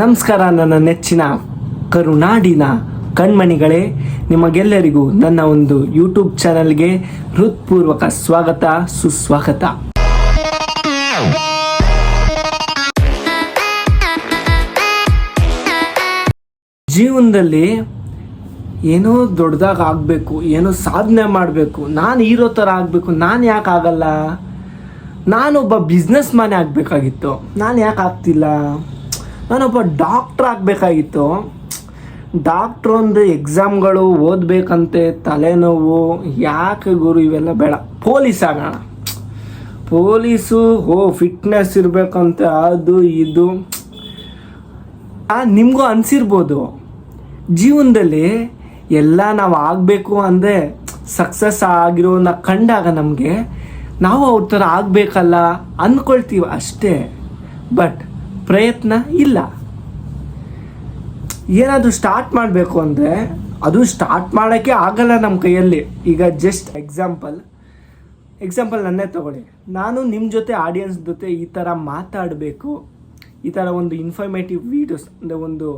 ನಮಸ್ಕಾರ, ನನ್ನ ನೆಚ್ಚಿನ ಕರುನಾಡಿನ ಕಣ್ಮಣಿಗಳೇ, ನಿಮಗೆಲ್ಲರಿಗೂ ನನ್ನ ಒಂದು ಯೂಟ್ಯೂಬ್ ಚಾನಲ್ಗೆ ಹೃತ್ಪೂರ್ವಕ ಸ್ವಾಗತ, ಸುಸ್ವಾಗತ. ಜೀವನದಲ್ಲಿ ಏನೋ ದೊಡ್ಡದಾಗ ಆಗಬೇಕು, ಏನೋ ಸಾಧನೆ ಮಾಡಬೇಕು, ನಾನು ಹೀರೋ ಥರ ಆಗಬೇಕು, ನಾನು ಯಾಕೆ ಆಗಲ್ಲ? ನಾನೊಬ್ಬ ಬಿಸ್ನೆಸ್ ಮ್ಯಾನ್ ಆಗಬೇಕಾಗಿತ್ತು, ನಾನು ಯಾಕೆ ಆಗ್ತಿಲ್ಲ? ನಾನೊಬ್ಬ ಡಾಕ್ಟ್ರ್ ಆಗಬೇಕಾಗಿತ್ತು. ಡಾಕ್ಟ್ರ್ ಒಂದು ಎಕ್ಸಾಮ್ಗಳು ಓದಬೇಕಂತೆ, ತಲೆನೋವು, ಯಾಕೆ ಗುರು, ಇವೆಲ್ಲ ಬೇಡ. ಪೊಲೀಸ್ ಆಗೋಣ. ಪೊಲೀಸು ಹೋ ಫಿಟ್ನೆಸ್ ಇರಬೇಕಂತೆ, ಅದು, ಇದು. ನಿಮಗೂ ಅನಿಸಿರ್ಬೋದು. ಜೀವನದಲ್ಲಿ ಎಲ್ಲ ನಾವು ಆಗಬೇಕು ಅಂದರೆ ಸಕ್ಸಸ್ ಆಗಿರೋನ ಕಂಡಾಗ ನಮಗೆ ನಾವು ಅವ್ರ ಥರ ಆಗಬೇಕಲ್ಲ ಅಂದ್ಕೊಳ್ತೀವಿ ಅಷ್ಟೇ. ಬಟ್ ಪ್ರಯತ್ನ ಇಲ್ಲ. ಏನಾದರೂ ಸ್ಟಾರ್ಟ್ ಮಾಡಬೇಕು ಅಂದರೆ ಅದು ಸ್ಟಾರ್ಟ್ ಮಾಡೋಕ್ಕೆ ಆಗಲ್ಲ ನಮ್ಮ ಕೈಯಲ್ಲಿ. ಈಗ ಜಸ್ಟ್ ಎಕ್ಸಾಂಪಲ್ ಎಕ್ಸಾಂಪಲ್ ನನ್ನೇ ತಗೊಳ್ಳಿ. ನಾನು ನಿಮ್ಮ ಜೊತೆ ಆಡಿಯನ್ಸ್ ಜೊತೆ ಈ ಥರ ಮಾತಾಡಬೇಕು. ಈ ಥರ ಒಂದು ಇನ್ಫಾರ್ಮೇಟಿವ್ ವೀಡಿಯೋಸ್ ಅಂದರೆ ಒಂದು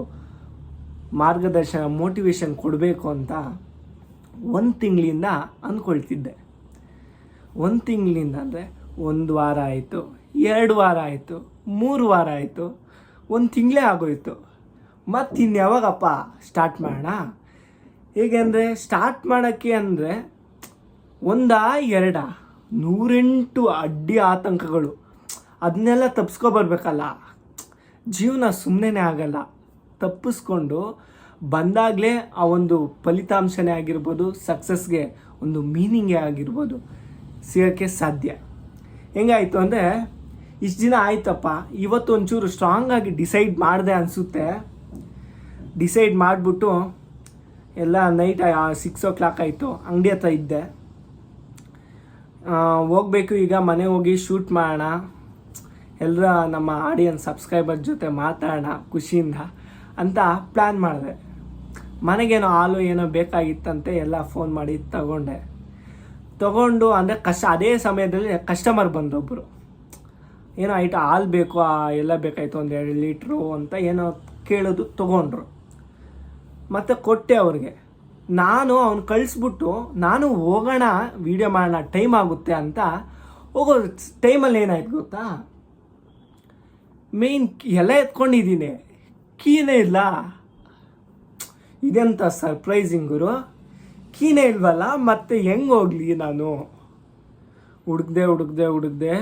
ಮಾರ್ಗದರ್ಶನ ಮೋಟಿವೇಶನ್ ಕೊಡಬೇಕು ಅಂತ ಒಂದು ತಿಂಗಳಿಂದ ಅಂದ್ಕೊಳ್ತಿದ್ದೆ ಒಂದು ತಿಂಗಳಿಂದ ಅಂದರೆ ಒಂದು ವಾರ ಆಯಿತು, ಎರಡು ವಾರ ಆಯಿತು. ಮೂರು ವಾರ ಆಯಿತು. ಒಂದು ತಿಂಗಳೇ ಆಗೋಯ್ತು. ಮತ್ತು ಇನ್ಯಾವಾಗಪ್ಪ ಸ್ಟಾರ್ಟ್ ಮಾಡೋಣ? ಹೇಗೆ ಅಂದರೆ ಸ್ಟಾರ್ಟ್ ಮಾಡೋಕ್ಕೆ ಅಂದರೆ ಒಂದಾ ಎರಡ? ನೂರೆಂಟು ಅಡ್ಡಿ ಆತಂಕಗಳು. ಅದನ್ನೆಲ್ಲ ತಪ್ಪಿಸ್ಕೊಬರ್ಬೇಕಲ್ಲ ಜೀವನ ಸುಮ್ಮನೆ ಆಗಲ್ಲ. ತಪ್ಪಿಸ್ಕೊಂಡು ಬಂದಾಗಲೇ ಆ ಒಂದು ಫಲಿತಾಂಶನೇ ಆಗಿರ್ಬೋದು ಸಕ್ಸಸ್ಗೆ ಒಂದು ಮೀನಿಂಗೇ ಆಗಿರ್ಬೋದು, ಸಿಗೋಕ್ಕೆ ಸಾಧ್ಯ. ಹೆಂಗಾಯಿತು ಅಂದರೆ ಇಷ್ಟು ದಿನ ಆಯ್ತಪ್ಪ, ಇವತ್ತು ಒಂಚೂರು ಸ್ಟ್ರಾಂಗ್ ಆಗಿ ಡಿಸೈಡ್ ಮಾಡಿದೆ ಅನಿಸುತ್ತೆ. ಡಿಸೈಡ್ ಮಾಡಿಬಿಟ್ಟು ಎಲ್ಲ ನೈಟ್ ಸಿಕ್ಸ್ ಓ ಕ್ಲಾಕ್ ಆಯಿತು, ಅಂಗಡಿ ಹತ್ರ ಇದ್ದೆ. ಹೋಗಬೇಕು ಈಗ, ಮನೆ ಹೋಗಿ ಶೂಟ್ ಮಾಡೋಣ. ಎಲ್ಲರ ನಮ್ಮ ಆಡಿಯನ್ಸ್ ಸಬ್ಸ್ಕ್ರೈಬರ್ ಜೊತೆ ಮಾತಾಡೋಣ ಖುಷಿಯಿಂದ ಅಂತ ಪ್ಲ್ಯಾನ್ ಮಾಡಿದೆ. ಮನೆಗೇನೋ ಹಾಲು ಏನೋ ಬೇಕಾಗಿತ್ತಂತೆ, ಎಲ್ಲ ಫೋನ್ ಮಾಡಿ ತಗೊಂಡೆ. ತಗೊಂಡು, ಅಂದರೆ ಕಷ್ಟ, ಅದೇ ಸಮಯದಲ್ಲಿ ಕಸ್ಟಮರ್ ಬಂದೊಬ್ಬರು ಏನೋ ಐಟ ಹಾಲು ಬೇಕು, ಆ ಎಲ್ಲ ಬೇಕಾಯಿತು ಒಂದು ಎರಡು ಲೀಟ್ರು ಅಂತ ಏನೋ ಕೇಳೋದು, ತೊಗೊಂಡ್ರು. ಮತ್ತು ಕೊಟ್ಟೆ ಅವ್ರಿಗೆ. ನಾನು ಅವ್ನು ಕಳಿಸ್ಬಿಟ್ಟು, ನಾನು ಹೋಗೋಣ ವೀಡಿಯೋ ಮಾಡೋಣ ಟೈಮ್ ಆಗುತ್ತೆ ಅಂತ. ಹೋಗೋ ಟೈಮಲ್ಲಿ ಏನಾಯ್ತು ಗೊತ್ತಾ? ಮೇಯ್ನ್ ಎಲ್ಲ ಎತ್ಕೊಂಡಿದ್ದೀನಿ. ಕೀನೇ ಇಲ್ಲ. ಇದೆಂತ ಸರ್ಪ್ರೈಸಿಂಗ್ ಗುರು. ಕೀನೇ ಇಲ್ವಲ್ಲ, ಮತ್ತೆ ಹೆಂಗೆ ಹೋಗ್ಲಿ ನಾನು? ಹುಡುಕ್ದೆ ಹುಡುಕ್ದೆ ಹುಡುಕ್ದೆ.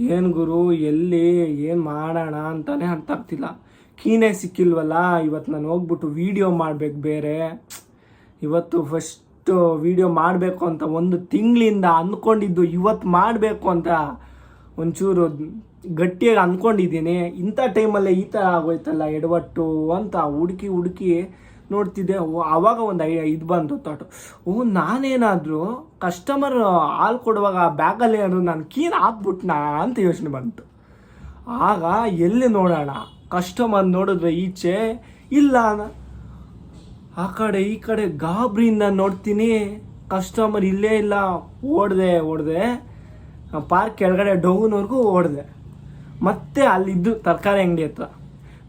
ಏನು ಗುರು, ಎಲ್ಲಿ, ಏನು ಮಾಡೋಣ ಅಂತಾನೆ ಅರ್ಥ ಆಗ್ತಿಲ್ಲ. ಕೀನೇ ಸಿಕ್ಕಿಲ್ವಲ್ಲ ಇವತ್ತು ನಾನು ಹೋಗ್ಬಿಟ್ಟು ವೀಡಿಯೋ ಮಾಡ್ಬೇಕು ಬೇರೆ. ಇವತ್ತು ಫಸ್ಟು ವೀಡಿಯೋ ಮಾಡಬೇಕು ಅಂತ ಒಂದು ತಿಂಗಳಿಂದ ಅಂದ್ಕೊಂಡಿದ್ದು ಇವತ್ತು ಮಾಡಬೇಕು ಅಂತ ಒಂಚೂರು ಗಟ್ಟಿಯಾಗಿ ಅಂದ್ಕೊಂಡಿದ್ದೀನಿ ಇಂಥ ಟೈಮಲ್ಲೇ ಈ ಥರ ಆಗೋಯ್ತಲ್ಲ ಎಡವಟ್ಟು ಅಂತ ಹುಡುಕಿ ಹುಡುಕಿ ನೋಡ್ತಿದ್ದೆ. ಆವಾಗ ಒಂದು ಐ ಇದು ಬಂತು ತಾಟು ಓ, ನಾನೇನಾದರೂ ಕಸ್ಟಮರ್ ಹಾಲು ಕೊಡುವಾಗ ಆ ಬ್ಯಾಗಲ್ಲಿ ಏನಾದ್ರು ನಾನು ಕೀನ್ ಹಾಕ್ಬಿಟ್ನಾ ಅಂತ ಯೋಚನೆ ಬಂತು. ಆಗ ಎಲ್ಲಿ ನೋಡೋಣ? ಕಸ್ಟಮರ್ ನೋಡಿದ್ರೆ ಈಚೆ ಇಲ್ಲ ಆ ಕಡೆ ಈ ಕಡೆ ಗಾಬ್ರಿಯಿಂದ ನೋಡ್ತೀನಿ. ಕಸ್ಟಮರ್ ಇಲ್ಲೇ ಇಲ್ಲ. ಓಡಿದೆ ಓಡಿದೆ. ಪಾರ್ಕ್ ಕೆಳಗಡೆ ಡೌನ್ವರೆಗೂ ಓಡಿದೆ. ಮತ್ತೆ ಅಲ್ಲಿದ್ದು ತರಕಾರಿ ಅಂಗಡಿ ಹತ್ರ.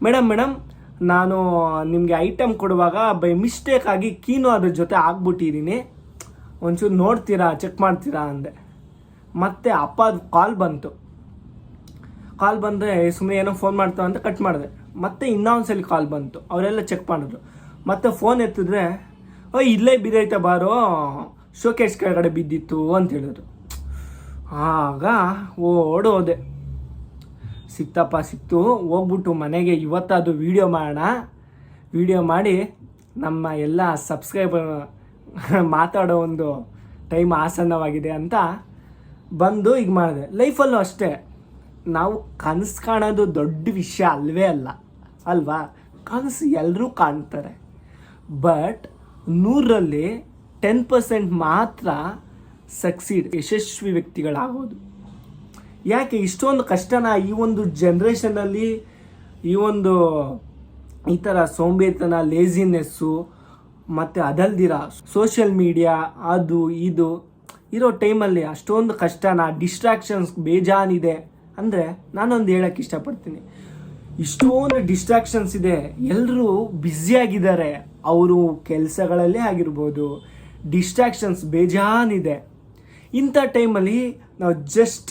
ಮೇಡಮ್ ಮೇಡಮ್ ನಾನು ನಿಮಗೆ ಐಟಮ್ ಕೊಡುವಾಗ ಬೈ ಮಿಸ್ಟೇಕ್ ಆಗಿ ಕೀನು ಅದ್ರ ಜೊತೆ ಆಗ್ಬಿಟ್ಟಿದ್ದೀನಿ ಒಂಚೂರು ನೋಡ್ತೀರಾ ಚೆಕ್ ಮಾಡ್ತೀರಾ ಅಂದೆ. ಮತ್ತೆ ಅಪ್ಪ ಕಾಲ್ ಬಂತು. ಕಾಲ್ ಬಂದರೆ ಸುಮ್ಮನೆ ಏನೋ ಫೋನ್ ಮಾಡ್ತಾವ ಅಂತ ಕಟ್ ಮಾಡಿದೆ. ಮತ್ತೆ ಇನ್ನೊಂದ್ಸಲಿ ಕಾಲ್ ಬಂತು. ಅವರೆಲ್ಲ ಚೆಕ್ ಮಾಡಿದ್ರು. ಮತ್ತೆ ಫೋನ್ ಎತ್ತಿದ್ರೆ, ಓ, ಇಲ್ಲೇ ಬಿದ್ದೈತೆ ಬಾರೋ ಶೋಕೇಶ್ ಕೆಳಗಡೆ ಬಿದ್ದಿತ್ತು ಅಂತ ಹೇಳಿದ್ರು. ಆಗ ಓಡೋದೆ. ಸಿಕ್ತಪ್ಪ, ಸಿಕ್ತು. ಹೋಗ್ಬಿಟ್ಟು ಮನೆಗೆ ಇವತ್ತದು ವೀಡಿಯೋ ಮಾಡೋಣ. ವೀಡಿಯೋ ಮಾಡಿ ನಮ್ಮ ಎಲ್ಲ ಸಬ್ಸ್ಕ್ರೈಬರ್ ಮಾತಾಡೋ ಒಂದು ಟೈಮ್ ಆಸನ್ನವಾಗಿದೆ ಅಂತ ಬಂದು ಈಗ ಮಾಡಿದೆ. ಲೈಫಲ್ಲೂ ಅಷ್ಟೇ, ನಾವು ಕನಸು ಕಾಣೋದು ದೊಡ್ಡ ವಿಷಯ ಅಲ್ವೇ ಅಲ್ಲ. ಅಲ್ವಾ? ಕನಸು ಎಲ್ಲರೂ ಕಾಣ್ತಾರೆ. ಬಟ್ ನೂರರಲ್ಲಿ ಟೆನ್ ಪರ್ಸೆಂಟ್ ಮಾತ್ರ ಸಕ್ಸೀಡ್ ಯಶಸ್ವಿ ವ್ಯಕ್ತಿಗಳಾಗೋದು. ಯಾಕೆ ಇಷ್ಟೊಂದು ಕಷ್ಟನ ಈ ಒಂದು ಜನ್ರೇಷನಲ್ಲಿ ಈ ಒಂದು ಈ ಥರ ಸೋಂಬೇತನ ಲೇಝಿನೆಸ್ಸು ಮತ್ತು ಅದಲ್ದಿರ ಸೋಷಿಯಲ್ ಮೀಡಿಯಾ ಅದು, ಇದು ಇರೋ ಟೈಮಲ್ಲಿ ಅಷ್ಟೊಂದು ಕಷ್ಟನ ಡಿಸ್ಟ್ರಾಕ್ಷನ್ಸ್ ಬೇಜಾನಿದೆ. ಅಂದರೆ ನಾನೊಂದು ಹೇಳಕ್ಕೆ ಇಷ್ಟಪಡ್ತೀನಿ. ಇಷ್ಟೊಂದು ಡಿಸ್ಟ್ರಾಕ್ಷನ್ಸ್ ಇದೆ. ಎಲ್ಲರೂ ಬ್ಯುಸಿಯಾಗಿದ್ದಾರೆ ಅವರು ಕೆಲಸಗಳಲ್ಲೇ ಆಗಿರ್ಬೋದು. ಡಿಸ್ಟ್ರಾಕ್ಷನ್ಸ್ ಬೇಜಾನಿದೆ. ಇಂಥ ಟೈಮಲ್ಲಿ ನಾವು ಜಸ್ಟ್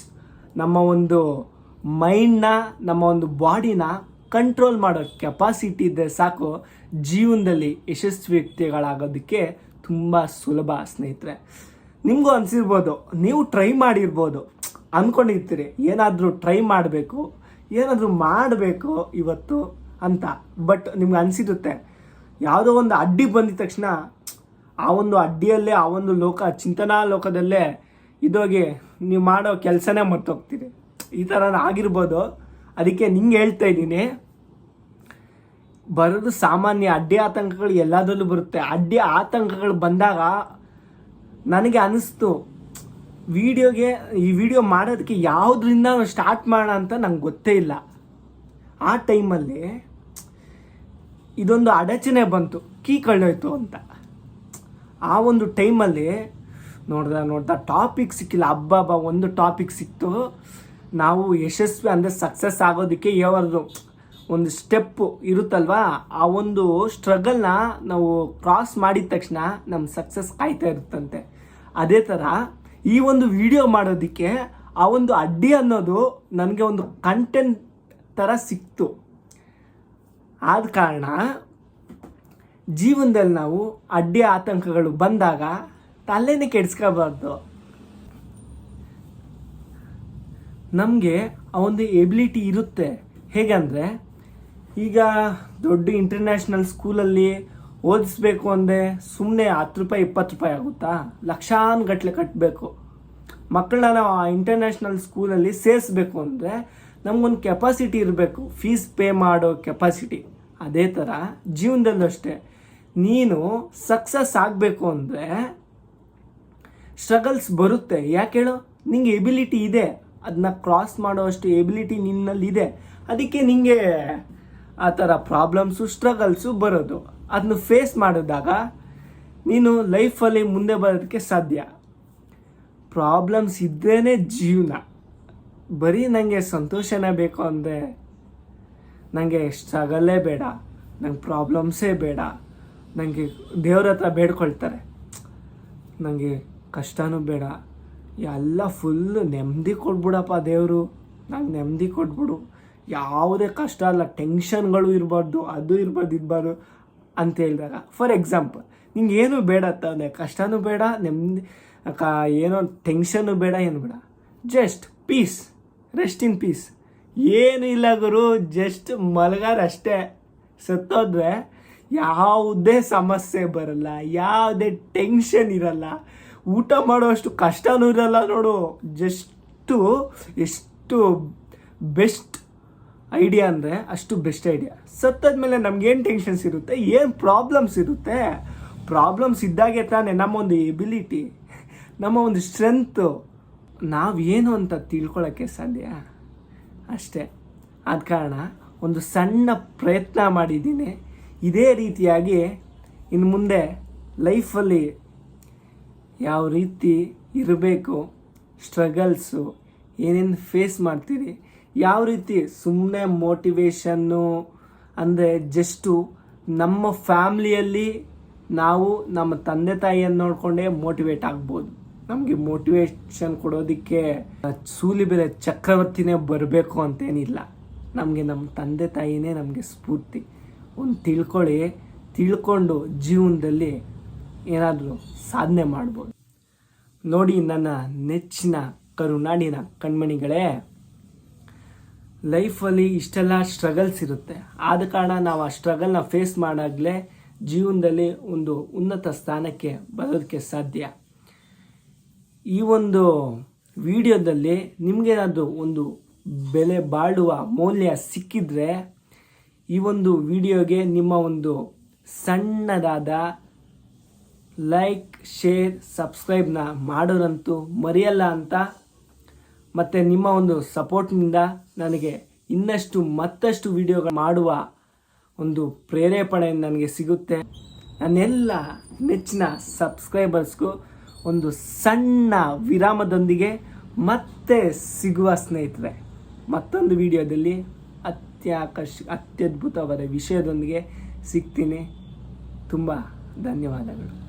ನಮ್ಮ ಒಂದು ಮೈಂಡ್ನ, ನಮ್ಮ ಒಂದು ಬಾಡಿನ ಕಂಟ್ರೋಲ್ ಮಾಡೋ ಕೆಪಾಸಿಟಿ ಇದ್ದರೆ ಸಾಕು ಜೀವನದಲ್ಲಿ ಯಶಸ್ವಿ ವ್ಯಕ್ತಿಗಳಾಗೋದಕ್ಕೆ ತುಂಬ ಸುಲಭ, ಸ್ನೇಹಿತರೆ. ನಿಮಗೂ ಅನಿಸಿರ್ಬೋದು, ನೀವು ಟ್ರೈ ಮಾಡಿರ್ಬೋದು. ಅಂದ್ಕೊಂಡಿರ್ತೀರಿ ಏನಾದರೂ ಟ್ರೈ ಮಾಡಬೇಕು, ಏನಾದರೂ ಮಾಡಬೇಕು ಇವತ್ತು ಅಂತ. ಬಟ್ ನಿಮ್ಗೆ ಅನಿಸಿರುತ್ತೆ, ಯಾವುದೋ ಒಂದು ಅಡ್ಡಿ ಬಂದಿದ ತಕ್ಷಣ ಆ ಒಂದು ಅಡ್ಡಿಯಲ್ಲೇ, ಆ ಒಂದು ಲೋಕ, ಚಿಂತನಾ ಲೋಕದಲ್ಲೇ ಇದೋಗಿ ನೀವು ಮಾಡೋ ಕೆಲಸನೇ ಮರ್ತೋಗ್ತೀರಿ. ಈ ಥರ ಆಗಿರ್ಬೋದು. ಅದಕ್ಕೆ ನಿಂಗೆ ಹೇಳ್ತಾ ಇದ್ದೀನಿ. ಬರೋದು ಸಾಮಾನ್ಯ ಅಡ್ಡಿ ಆತಂಕಗಳು ಎಲ್ಲದರಲ್ಲೂ ಬರುತ್ತೆ. ಅಡ್ಡಿ ಆತಂಕಗಳು ಬಂದಾಗ ನನಗೆ ಅನಿಸ್ತು, ವಿಡಿಯೋಗೆ ಈ ವಿಡಿಯೋ ಮಾಡೋದಕ್ಕೆ ಯಾವುದರಿಂದ ಸ್ಟಾರ್ಟ್ ಮಾಡೋಣ ಅಂತ ನಂಗೆ ಗೊತ್ತೇ ಇಲ್ಲ. ಆ ಟೈಮಲ್ಲಿ ಇದೊಂದು ಅಡಚಣೆ ಬಂತು. ಕೀ ಕಳ್ಳೋಯ್ತು ಅಂತ. ಆ ಒಂದು ಟೈಮಲ್ಲಿ ನೋಡ್ದ ನೋಡ್ದ ಟಾಪಿಕ್ ಸಿಕ್ಕಿಲ್ಲ. ಹಬ್ಬ ಹಬ್ಬ, ಒಂದು ಟಾಪಿಕ್ ಸಿಕ್ತು. ನಾವು ಯಶಸ್ವಿ ಅಂದರೆ ಸಕ್ಸಸ್ ಆಗೋದಕ್ಕೆ ಯಾವ್ದು ಒಂದು ಸ್ಟೆಪ್ಪು ಇರುತ್ತಲ್ವಾ? ಆ ಒಂದು ಸ್ಟ್ರಗಲ್ನ ನಾವು ಕ್ರಾಸ್ ಮಾಡಿದ ತಕ್ಷಣ ನಮ್ಮ ಸಕ್ಸಸ್ ಕಾಯ್ತಾ ಇರುತ್ತಂತೆ. ಅದೇ ಥರ ಈ ಒಂದು ವಿಡಿಯೋ ಮಾಡೋದಕ್ಕೆ ಆ ಒಂದು ಅಡ್ಡಿ ಅನ್ನೋದು ನನಗೆ ಒಂದು ಕಂಟೆಂಟ್ ಥರ ಸಿಕ್ತು. ಆದ ಕಾರಣ ಜೀವನದಲ್ಲಿ ನಾವು ಅಡ್ಡಿ ಆತಂಕಗಳು ಬಂದಾಗ ತಲೆನೇ ಕೆಡ್ಸ್ಕೋಬಾರ್ದು. ನಮಗೆ ಆ ಒಂದು ಎಬಿಲಿಟಿ ಇರುತ್ತೆ. ಹೇಗಂದರೆ ಈಗ ದೊಡ್ಡ ಇಂಟರ್ನ್ಯಾಷನಲ್ ಸ್ಕೂಲಲ್ಲಿ ಓದಿಸ್ಬೇಕು ಅಂದರೆ ಸುಮ್ಮನೆ ಹತ್ತು ರೂಪಾಯಿ, ಇಪ್ಪತ್ತು ರೂಪಾಯಿ ಆಗುತ್ತಾ? ಲಕ್ಷಾನುಗಟ್ಲೆ ಕಟ್ಟಬೇಕು ಮಕ್ಕಳನ್ನ ನಾವು ಆ ಇಂಟರ್ನ್ಯಾಷನಲ್ ಸ್ಕೂಲಲ್ಲಿ ಸೇರಿಸ್ಬೇಕು ಅಂದರೆ ನಮಗೊಂದು ಕೆಪಾಸಿಟಿ ಇರಬೇಕು. ಫೀಸ್ ಪೇ ಮಾಡೋ ಕೆಪಾಸಿಟಿ ಅದೇ ಥರ ಜೀವನದಲ್ಲೂ ಅಷ್ಟೇ. ನೀನು ಸಕ್ಸಸ್ ಆಗಬೇಕು ಅಂದರೆ ಸ್ಟ್ರಗಲ್ಸ್ ಬರುತ್ತೆ. ಯಾಕೆ ಹೇಳು? ನಿಂಗೆ ಎಬಿಲಿಟಿ ಇದೆ. ಅದನ್ನ ಕ್ರಾಸ್ ಮಾಡೋ ಅಷ್ಟು ಎಬಿಲಿಟಿ ನಿನ್ನಲ್ಲಿ ಇದೆ. ಅದಕ್ಕೆ ನಿಂಗೆ ಆ ಥರ ಪ್ರಾಬ್ಲಮ್ಸು ಸ್ಟ್ರಗಲ್ಸು ಬರೋದು. ಅದನ್ನು ಫೇಸ್ ಮಾಡಿದಾಗ ನೀನು ಲೈಫಲ್ಲಿ ಮುಂದೆ ಬರೋದಕ್ಕೆ ಸಾಧ್ಯ. ಪ್ರಾಬ್ಲಮ್ಸ್ ಇದ್ರೇ ಜೀವನ. ಬರೀ ನನಗೆ ಸಂತೋಷನೇ ಬೇಕು ಅಂದರೆ ನನಗೆ ಸ್ಟ್ರಗಲ್ಲೇ ಬೇಡ. ನಂಗೆ ಪ್ರಾಬ್ಲಮ್ಸೇ ಬೇಡ. ನನಗೆ ದೇವ್ರ ಹತ್ರ ಬೇಡ್ಕೊಳ್ತಾರೆ. ನನಗೆ ಕಷ್ಟನೂ ಬೇಡ. ಎಲ್ಲ ಫುಲ್ಲು ನೆಮ್ಮದಿ ಕೊಟ್ಬಿಡಪ್ಪ ದೇವರು. ನಂಗೆ ನೆಮ್ಮದಿ ಕೊಟ್ಬಿಡು. ಯಾವುದೇ ಕಷ್ಟ ಅಲ್ಲ ಟೆನ್ಷನ್ಗಳು ಇರಬಾರ್ದು, ಅದು ಇರಬಾರ್ದು ಇರಬಾರ್ದು ಅಂತ ಹೇಳಿದಾಗ ಫಾರ್ ಎಕ್ಸಾಂಪಲ್ ನಿಂಗೆ ಏನು ಬೇಡ ತಾನೆ ಕಷ್ಟನೂ ಬೇಡ, ನೆಮ್ಮದಿ, ಕ, ಏನೋ ಟೆನ್ಷನ್ನು ಬೇಡ, ಏನು ಬೇಡ. Just peace rest in peace ಏನು ಇಲ್ಲ ಗುರು ಜಸ್ಟ್ ಮಲಗಾರಷ್ಟೇ ಸತ್ತೋದ್ರೆ ಯಾವುದೇ ಸಮಸ್ಯೆ ಬರಲ್ಲ, ಯಾವುದೇ ಟೆನ್ಷನ್ ಇರಲ್ಲ. ಊಟ ಮಾಡೋಷ್ಟು ಕಷ್ಟನೂ ಇರಲ್ಲ ನೋಡು. ಜಸ್ಟು ಎಷ್ಟು ಬೆಸ್ಟ್ ಐಡಿಯಾ ಅಂದರೆ ಅಷ್ಟು ಬೆಸ್ಟ್ ಐಡಿಯಾ. ಸತ್ತದ್ಮೇಲೆ ನಮ್ಗೇನು ಟೆನ್ಷನ್ಸ್ ಇರುತ್ತೆ? ಏನು ಪ್ರಾಬ್ಲಮ್ಸ್ ಇರುತ್ತೆ? ಪ್ರಾಬ್ಲಮ್ಸ್ ಇದ್ದಾಗೆ ತಾನೇ ನಮ್ಮ ಒಂದು ಎಬಿಲಿಟಿ, ನಮ್ಮ ಒಂದು ಸ್ಟ್ರೆಂತು. ನಾವೇನು ಅಂತ ತಿಳ್ಕೊಳ್ಳೋಕ್ಕೆ ಸಾಧ್ಯ? ಅಷ್ಟೇ. ಆದ ಕಾರಣ ಒಂದು ಸಣ್ಣ ಪ್ರಯತ್ನ ಮಾಡಿದ್ದೀನಿ. ಇದೇ ರೀತಿಯಾಗಿ ಇನ್ನು ಮುಂದೆ ಲೈಫಲ್ಲಿ ಯಾವ ರೀತಿ ಇರಬೇಕು ಸ್ಟ್ರಗಲ್ಸು ಏನೇನು ಫೇಸ್ ಮಾಡ್ತೀರಿ, ಯಾವ ರೀತಿ ಸುಮ್ಮನೆ ಮೋಟಿವೇಶನ್ನು ಅಂದರೆ ಜಸ್ಟು ನಮ್ಮ ಫ್ಯಾಮ್ಲಿಯಲ್ಲಿ ನಾವು ನಮ್ಮ ತಂದೆ ತಾಯಿಯನ್ನು ನೋಡಿಕೊಂಡೇ ಮೋಟಿವೇಟ್ ಆಗ್ಬೋದು. ನಮಗೆ ಮೋಟಿವೇಶನ್ ಕೊಡೋದಕ್ಕೆ ಸೂಲಿಬೆಲೆ ಚಕ್ರವರ್ತಿನೇ ಬರಬೇಕು ಅಂತೇನಿಲ್ಲ. ನಮಗೆ ನಮ್ಮ ತಂದೆ ತಾಯಿನೇ ನಮಗೆ ಸ್ಫೂರ್ತಿ. ಒಂದು ತಿಳ್ಕೊಳ್ಳಿ, ತಿಳ್ಕೊಂಡು ಜೀವನದಲ್ಲಿ ಏನಾದರೂ ಸಾಧನೆ ಮಾಡ್ಬೋದು. ನೋಡಿ ನನ್ನ ನೆಚ್ಚಿನ ಕರುನಾಡಿನ ಕಣ್ಮಣಿಗಳೇ, ಲೈಫಲ್ಲಿ ಇಷ್ಟೆಲ್ಲ ಸ್ಟ್ರಗಲ್ಸ್ ಇರುತ್ತೆ. ಆದ ಕಾರಣ ನಾವು ಆ ಸ್ಟ್ರಗಲ್ನ ಫೇಸ್ ಮಾಡಾಗಲೇ ಜೀವನದಲ್ಲಿ ಒಂದು ಉನ್ನತ ಸ್ಥಾನಕ್ಕೆ ಬರೋದಕ್ಕೆ ಸಾಧ್ಯ. ಈ ಒಂದು ವಿಡಿಯೋದಲ್ಲಿ ನಿಮಗೇನಾದರೂ ಒಂದು ಬೆಲೆ ಬಾಳುವ ಮೌಲ್ಯ ಸಿಕ್ಕಿದ್ರೆ ಈ ಒಂದು ವಿಡಿಯೋಗೆ ನಿಮ್ಮ ಒಂದು ಸಣ್ಣದಾದ ಲೈಕ್ ಶೇರ್ ಸಬ್ಸ್ಕ್ರೈಬ್ನ ಮಾಡೋರಂತೂ ಮರೆಯಲ್ಲ ಅಂತ. ಮತ್ತು ನಿಮ್ಮ ಒಂದು ಸಪೋರ್ಟ್ನಿಂದ ನನಗೆ ಇನ್ನಷ್ಟು ಮತ್ತಷ್ಟು ವಿಡಿಯೋಗಳು ಮಾಡುವ ಒಂದು ಪ್ರೇರೇಪಣೆ ನನಗೆ ಸಿಗುತ್ತೆ. ನನ್ನೆಲ್ಲ ನೆಚ್ಚಿನ ಸಬ್ಸ್ಕ್ರೈಬರ್ಸ್ಗೂ ಒಂದು ಸಣ್ಣ ವಿರಾಮದೊಂದಿಗೆ ಮತ್ತೆ ಸಿಗುವ ಸ್ನೇಹಿತರೆ, ಮತ್ತೊಂದು ವಿಡಿಯೋದಲ್ಲಿ ಅತ್ಯಾಕರ್ಷ, ಅತ್ಯದ್ಭುತವಾದ ವಿಷಯದೊಂದಿಗೆ ಸಿಗ್ತೀನಿ. ತುಂಬ ಧನ್ಯವಾದಗಳು.